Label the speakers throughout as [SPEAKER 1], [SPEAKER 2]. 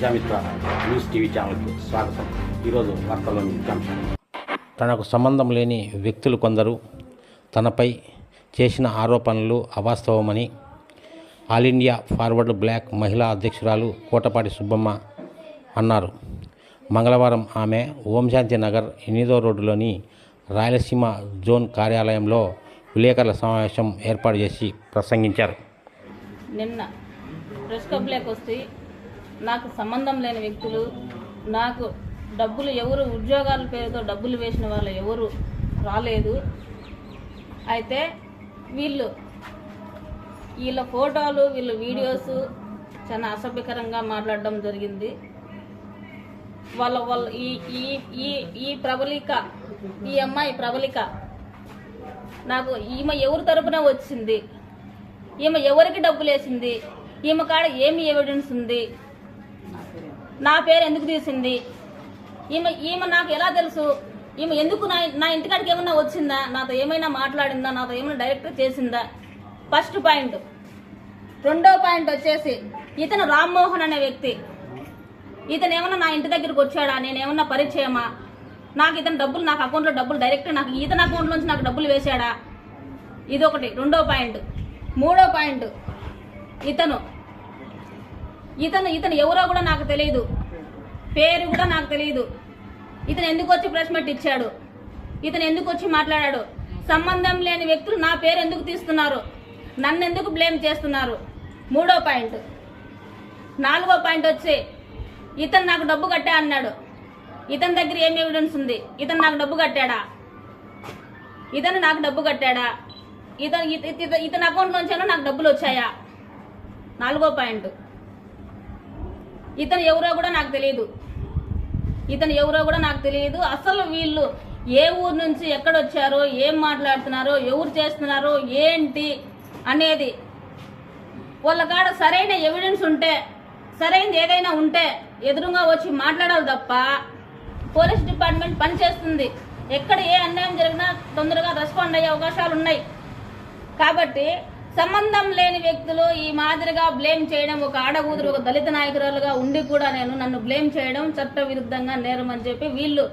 [SPEAKER 1] Prajamitra news TV ఛానల్కి స్వాగతం. ఈరోజు వార్తల్లోని ముఖ్యాంశాలు తనకు సంబంధం లేని వ్యక్తులు కొందరు తనపై చేసిన ఆరోపణలు అవాస్తవమని ఆల్ ఇండియా ఫార్వర్డ్ బ్లాక్ మహిళా అధ్యక్షురాలు కోటపాటి సుబ్బమ్మ అన్నారు. మంగళవారం ఆమె ఓంశాంతి నగర్ ఎనిమిదో రోడ్డులోని రాయలసీమ జోన్ కార్యాలయంలో విలేకరుల సమావేశం ఏర్పాటు చేసి ప్రసంగించారు.
[SPEAKER 2] నిన్న ప్రెస్ క్లబ్లోకి వస్తే నాకు సంబంధం లేని వ్యక్తులు నాకు డబ్బులు ఎవరు ఉద్యోగాల పేరుతో డబ్బులు వేసిన వాళ్ళు ఎవరు రాలేదు. అయితే వీళ్ళు వీళ్ళ ఫోటోలు వీళ్ళ వీడియోస్ చాలా అసభ్యకరంగా మాట్లాడడం జరిగింది. వాళ్ళ వాళ్ళ ఈ ఈ ఈ ఈ ప్రబలిక ఈ అమ్మాయి ప్రబలిక నాకు ఈమె ఎవరి తరపున వచ్చింది? ఈమె ఎవరికి డబ్బులు వేసింది ఈమె కాడ ఏమి ఎవిడెన్స్ ఉంది? నా పేరు ఎందుకు తీసింది? ఈమె ఈమె నాకు ఎలా తెలుసు? ఈమె ఎందుకు నా నా ఇంటికాడికి ఏమన్నా వచ్చిందా? నాతో ఏమైనా మాట్లాడిందా? నాతో ఏమైనా డైరెక్ట్ చేసిందా? ఫస్ట్ పాయింట్ రెండో పాయింట్ వచ్చేసి ఇతను రామ్మోహన్ అనే వ్యక్తి. ఇతను ఏమన్నా నా ఇంటి దగ్గరికి వచ్చాడా? నేను ఏమన్నా పరిచయమా? నాకు ఇతను డబ్బులు నాకు అకౌంట్లో డబ్బులు డైరెక్ట్ నాకు ఇతని అకౌంట్ నుంచి నాకు డబ్బులు వేశాడా? ఇదొకటి. రెండో పాయింట్ మూడో పాయింట్ ఇతను ఇతను ఇతను ఎవరో కూడా నాకు తెలియదు పేరు కూడా నాకు తెలియదు ఇతను ఎందుకు వచ్చి ప్రెస్ మీట్ ఇచ్చాడు ఇతను ఎందుకు వచ్చి మాట్లాడాడు? సంబంధం లేని వ్యక్తులు నా పేరు ఎందుకు తీస్తున్నారు? నన్ను ఎందుకు బ్లేమ్ చేస్తున్నారు? మూడో పాయింట్. నాలుగో పాయింట్ వచ్చి ఇతను నాకు డబ్బు కట్టా అన్నాడు. ఇతని దగ్గర ఏం ఎవిడెన్స్ ఉంది? ఇతను నాకు డబ్బు కట్టాడా? ఇతను నాకు డబ్బు కట్టాడా? ఇతను ఇత- ఇత- ఇతని అకౌంట్ నుంచి నాకు డబ్బులు వచ్చాయా? నాలుగో పాయింట్. ఇతను ఎవరో కూడా నాకు తెలియదు ఇతను ఎవరో కూడా నాకు తెలియదు అసలు వీళ్ళు ఏ ఊరు నుంచి ఎక్కడ వచ్చారో ఏం మాట్లాడుతున్నారో ఎవరు చేస్తున్నారో ఏంటి అనేది వాళ్ళ కాడ సరైన ఎవిడెన్స్ ఉంటే సరైనది ఏదైనా ఉంటే ఎదురుగా వచ్చి మాట్లాడాలి తప్ప పోలీస్ డిపార్ట్మెంట్ పనిచేస్తుంది. ఎక్కడ ఏ అన్యాయం జరిగినా తొందరగా రెస్పాండ్ అయ్యే అవకాశాలు ఉన్నాయి. కాబట్టి సంబంధం లేని వ్యక్తులు ఈ మాదిరిగా బ్లేమ్ చేయడం ఒక ఆడకూతురు ఒక దళిత నాయకురాలుగా ఉండి కూడా నేను నన్ను బ్లేమ్ చేయడం చట్ట విరుద్ధంగా నేరం అని చెప్పి వీళ్ళు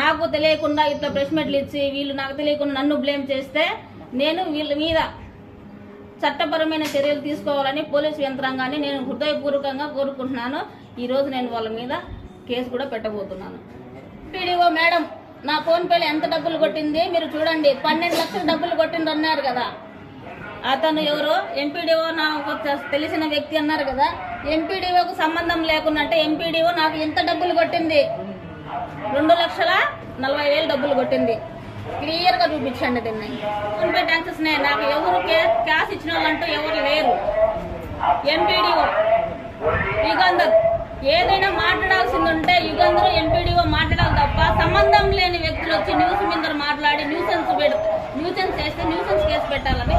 [SPEAKER 2] నాకు తెలియకుండా ఇట్లా ప్రెస్ ఇచ్చి వీళ్ళు నాకు తెలియకుండా నన్ను బ్లేమ్ చేస్తే నేను వీళ్ళ మీద చట్టపరమైన చర్యలు తీసుకోవాలని పోలీసు యంత్రాంగాన్ని నేను హృదయపూర్వకంగా కోరుకుంటున్నాను. ఈరోజు నేను వాళ్ళ మీద కేసు కూడా పెట్టబోతున్నాను. పీడీఓ మేడం నా ఫోన్పేలో ఎంత డబ్బులు కొట్టింది? మీరు చూడండి పన్నెండు లక్షలు డబ్బులు కొట్టింది అన్నారు కదా. అతను ఎవరు? ఎంపీడీఓ నాకు తెలిసిన వ్యక్తి అన్నారు కదా. ఎంపీడీఓకు సంబంధం లేకుండా అంటే ఎంపీడీఓ నాకు ఎంత డబ్బులు కొట్టింది. రెండు లక్షల నలభై వేలు డబ్బులు కొట్టింది. క్లియర్గా చూపించండి దీన్ని. ఫోన్పే ట్యాక్సెస్ నే. నాకు ఎవరు క్యాష్ ఇచ్చిన వాళ్ళంటూ ఎవరు లేరు. ఎంపీడీఓ యుగంధర్. ఏదైనా మాట్లాడాల్సింది ఉంటే యుగంధర్ ఎంపీడీఓ మాట్లాడాలి తప్ప సంబంధం లేని వ్యక్తులు వచ్చి న్యూస్ మీద మాట్లాడి న్యూసెన్స్ పెడ న్యూసెన్స్ చేస్తే న్యూసెన్స్ కేసు పెట్టాలని